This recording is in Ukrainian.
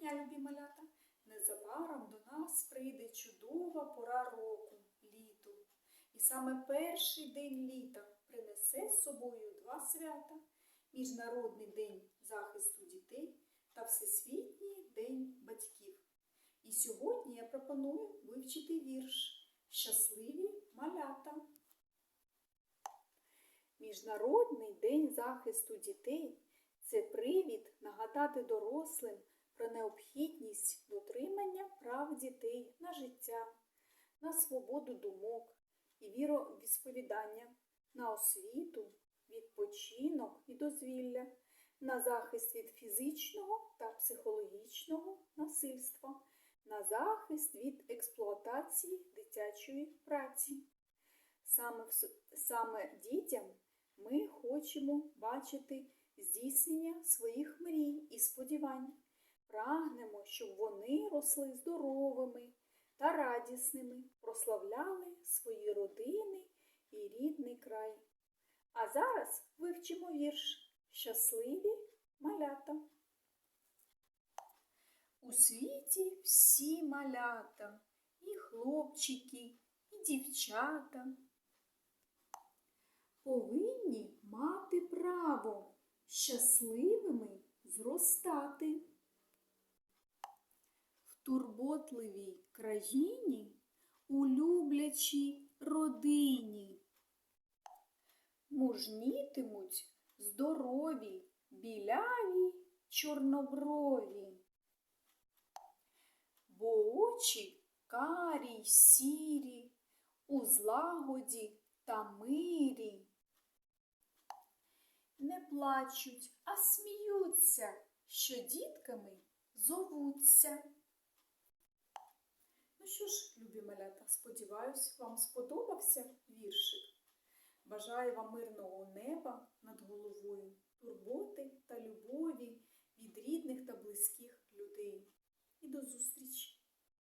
дня, любі малята! Незабаром до нас прийде чудова пора року літо. І саме перший день літа принесе з собою два свята Міжнародний день захисту дітей та Всесвітній день батьків. І сьогодні я пропоную вивчити вірш Щасливі малята. Міжнародний день захисту дітей це привід нагадати дорослим про необхідність дотримання прав дітей на життя, на свободу думок і віровісповідання, на освіту, відпочинок і дозвілля, на захист від фізичного та психологічного насильства, на захист від експлуатації дитячої праці. Саме, в саме дітям ми хочемо бачити здійснення своїх мрій і сподівань. Прагнемо, щоб вони росли здоровими та радісними, прославляли свої родини і рідний край. А зараз вивчимо вірш Щасливі малята. У світі всі малята, і хлопчики, і дівчата повинні мати право щасливими зростати. Турботливій країні, у люблячій родині. Мужнітимуть здорові, біляві, чорноброві. Бо очі карі сірі, у злагоді та мирі. Не плачуть, а сміються, що дітками зовуться. Ну що ж, любі малята, сподіваюсь, вам сподобався віршик. Бажаю вам мирного неба над головою, турботи та любові від рідних та близьких людей. І до зустрічі!